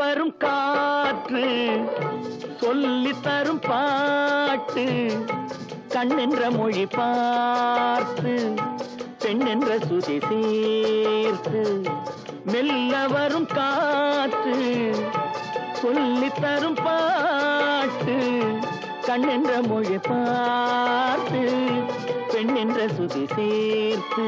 வரும் காற்று சொல்லி தரும் பாட்டு கண்ணென்ற மொழி பார்த்து பெண்ணென்ற சுதி சேர்த்து மெல்ல வரும் காற்று சொல்லி தரும் பாட்டு கண்ணென்ற மொழி பார்த்து பெண்ணென்ற சுதி சேர்த்து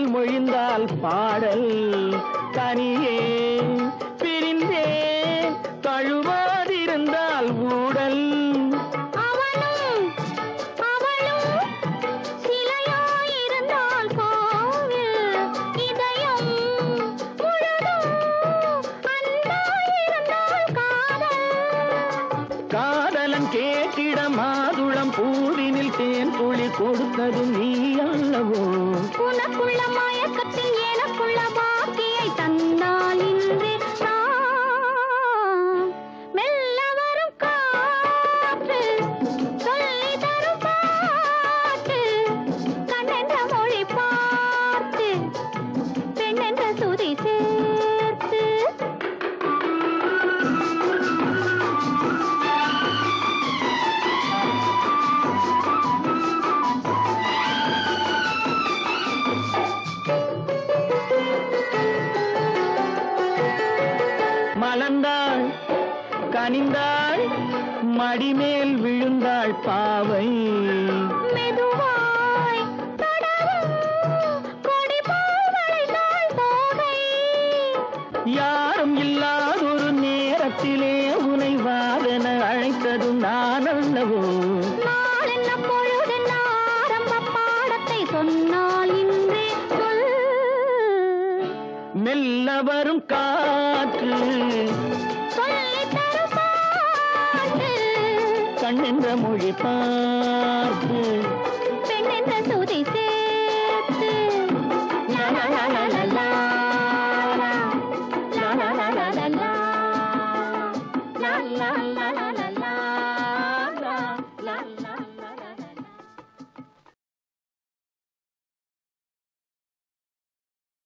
விழியால் மொழிந்தால் பாடல் தனியே. பிரிந்தே தழுவாதிருந்தால் ஊடல். ஊரினில் தேன் துளி கொடுத்தது நீ அல்லவோ? உனக்குள்ள மயக்கத்தில் எனக்குள்ள பாக்கியை தந்தாலின் மலர்ந்தாள் கனிந்தாள் மடிமேல் விழுந்தாள் பாவை. மெதுவாய் யாரும் இல்லாதொரு நேரத்திலே உனை வாதென அழைத்ததும் நான் அல்லவோ? நாள் மெல்ல வரும் காற்று கண்ணென்ற மொழி பார்த்து